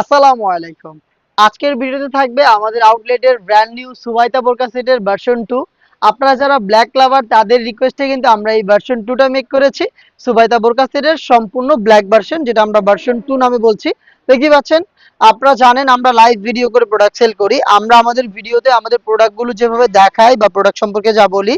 আসসালামু আলাইকুম। আজকের ভিডিওতে থাকবে আমাদের আউটলেটের ব্র্যান্ড নিউ সুবাইতা বোরকা সেটের ভার্সন টু আপনারা যারা ব্ল্যাক লাভার তাদের রিকোয়েস্টে কিন্তু আমরা এই ভার্সন টুটা মেক করেছি। সুবাইতা বোরকা সেটের সম্পূর্ণ ব্ল্যাক ভার্সন যেটা আমরা ভার্সন টু নামে বলছি। দেখতে পাচ্ছেন, আপনারা জানেন আমরা লাইভ ভিডিও করে প্রোডাক্ট সেল করি। আমরা আমাদের ভিডিওতে আমাদের প্রোডাক্টগুলো যেভাবে দেখাই বা প্রোডাক্ট সম্পর্কে যা বলি,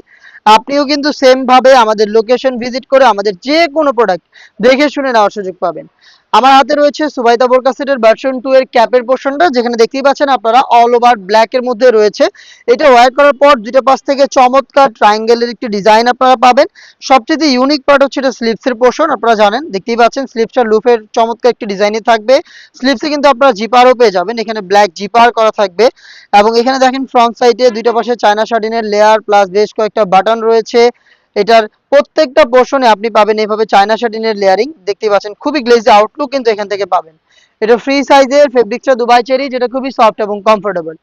আপনিও কিন্তু সেম ভাবে আমাদের লোকেশন ভিজিট করে আমাদের যে কোনো প্রোডাক্ট দেখে শুনে নেওয়ার সুযোগ পাবেন। আমার হাতে রয়েছে সুবাইদা বোরকাসেটের ভার্সন টু এর ক্যাপের পোর্শনটা যেখানে দেখতেই পাচ্ছেন আপনারা অল ওভার ব্ল্যাক এর মধ্যে রয়েছে। এটা ওয়্যার করার পর দুটো পাশ থেকে চমৎকার ট্রায়াঙ্গেলের একটি ডিজাইন আপনারা পাবেন। সবচেয়ে ইউনিক পার্ট হচ্ছে এটা স্লিপস এর পোর্শন আপনারা জানেন। দেখতেই পাচ্ছেন স্লিপসটা লুফের চমৎকার একটি ডিজাইনে থাকবে। স্লিপসে কিন্তু আপনারা জিপারও পেয়ে যাবেন, এখানে ব্ল্যাক জিপার করা থাকবে। এবং এখানে দেখেন ফ্রন্ট সাইডে দুইটা পাশে চায়না শার্টিনের লেয়ার প্লাস বেশ কয়েকটা বাটন রয়েছে। এটার প্রত্যেকটা পোর্শনে আপনি পাবেন এইভাবে চায়না শার্টিনের লেয়ারিং দেখতেই পাচ্ছেন, খুবই গ্লেজি আউটলুক কিন্তু এখান থেকে পাবেন। এটা ফ্রি সাইজের ফেব্রিক্সটা দুবাই চেরি যেটা খুবই সফট এবং কমফোর্টেবল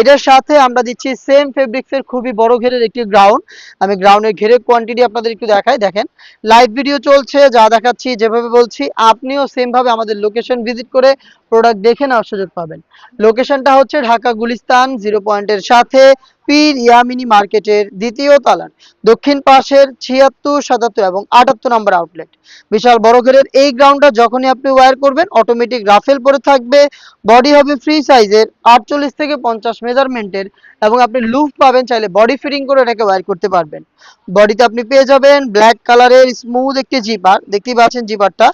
এটার সাথে আমরা দিচ্ছি সেম ফেব্রিক্সের খুবই বড় ঘেরের একটি গ্রাউন্ড আমি গ্রাউন্ডের ঘেরের কোয়ান্টিটি আপনাদের একটু দেখাই, দেখেন। লাইভ ভিডিও চলছে, যা দেখাচ্ছি, যেভাবে বলছি, আপনিও সেম ভাবে আমাদের লোকেশন ভিজিট করে প্রোডাক্ট দেখে নেওয়ার সুযোগ পাবেন। লোকেশনটা হচ্ছে ঢাকা গুলিস্তান জিরো পয়েন্টের সাথে। পীর ইয়ামিনী মার্কেটের দ্বিতীয় তালার দক্ষিণ পাশের ছিয়াত্তর, সাতাত্তর এবং আটাত্তর নম্বর আউটলেট বিশাল বড় ঘেরের এই গ্রাউন্ডটা যখনই আপনি ওয়্যার করবেন অটোমেটিক রাফেল পরে থাকবে বডি হবে ফ্রি সাইজের আটচল্লিশ থেকে পঞ্চাশ মেজারমেন্টের এবং আপনি লুফ পাবেন, চাইলে বডি ফিটিং করে এটাকে ওয়্যার করতে পারবেন। বডিতে আপনি পেয়ে যাবেন ব্ল্যাক কালারের স্মুথ একটি জিপার দেখতেই পাচ্ছেন জিপারটা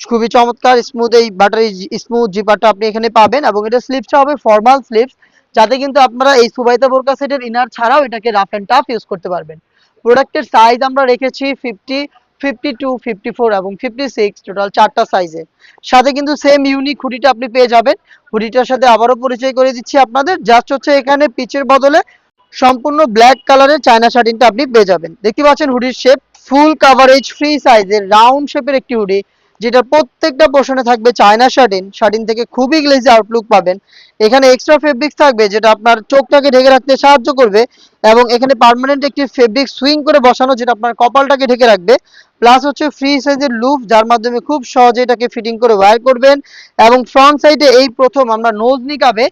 খুবই চমৎকার স্মুথ এই বাটারি স্মুথ জিপারটা আপনি এখানে পাবেন এবং এটা স্লিপসটা হবে ফর্মাল স্লিপস যাতে কিন্তু আপনারা এই সুবাইতা বোরকা সেটের ইনার ছাড়াও এটাকে রাফ অ্যান্ড টাফ ইউজ করতে পারবেন। প্রোডাক্টের সাইজ আমরা রেখেছি fifty fifty two fifty four এবং ফিফটি সিক্স টোটাল চারটা সাইজে সাথে কিন্তু সেম ইউনিক হুডিটা আপনি পেয়ে যাবেন। হুডিটার সাথে আবারও পরিচয় করে দিচ্ছি আপনাদের। জাস্ট হচ্ছে এখানে পিচের বদলে সম্পূর্ণ ব্ল্যাক কালারের চায়না শার্টিনটা আপনি পেয়ে যাবেন। দেখতে পাচ্ছেন হুডির শেপ ফুল কাভারেজ ফ্রি সাইজের রাউন্ড শেপের একটি হুডি যেটা প্রত্যেকটা পোর্শনে থাকবে চায়না শার্টিন শার্টিন থেকে খুবই গ্লেজি আউটলুক পাবেন। এখানে এক্সট্রা ফেব্রিক্স থাকবে যেটা আপনার চোখটাকে ঢেকে রাখতে সাহায্য করবে এবং এখানে পার্মানেন্ট একটি ফেব্রিক সুইং করে বসানো যেটা আপনার কপালটাকে ঢেকে রাখবে। প্লাস হচ্ছে ফ্রি সাইজের লুপ যার মাধ্যমে খুব সহজে এটাকে ফিটিং করে ওয়্যার করবেন এবং ফ্রন্ট সাইডে এই প্রথম আমরা নোজ নিকাবে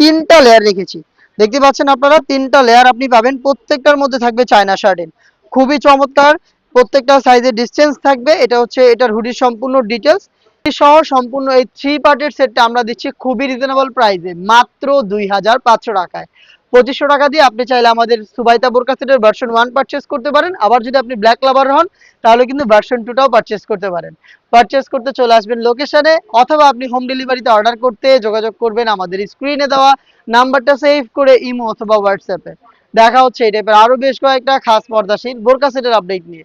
তিনটা লেয়ার রেখেছি। দেখতে পাচ্ছেন আপনারা, তিনটা লেয়ার আপনি পাবেন। প্রত্যেকটার মধ্যে থাকবে চায়না শার্টিন খুবই চমৎকার। প্রত্যেকটা সাইজের ডিস্টেন্স থাকবে। এটা হচ্ছে, এটার হুডির সম্পূর্ণ ডিটেলস সহ সম্পূর্ণ এই থ্রি পার্টের সেটটা আমরা দিচ্ছি খুবই রিজনেবল প্রাইসে মাত্র দুই হাজার পাঁচশো টাকায়। পঁচিশশো টাকা দিয়ে আপনি চাইলে আমাদের সুবাইতা বোরকা সেটের ভার্সন ওয়ান পারচেস করতে পারেন। আবার যদি আপনি ব্ল্যাক লাভার হন, তাহলে কিন্তু ভার্সন টুটাও পারচেস করতে পারেন। পারচেস করতে চলে আসবেন লোকেশনে অথবা আপনি হোম ডেলিভারিতে অর্ডার করতে যোগাযোগ করবেন আমাদের স্ক্রিনে দেওয়া নাম্বারটা সেভ করে ইমো অথবা হোয়াটসঅ্যাপে দেখা হচ্ছে এই টাইপের আরও বেশ কয়েকটা খাস পর্দাশীল বোরকা সেটের আপডেট নিয়ে।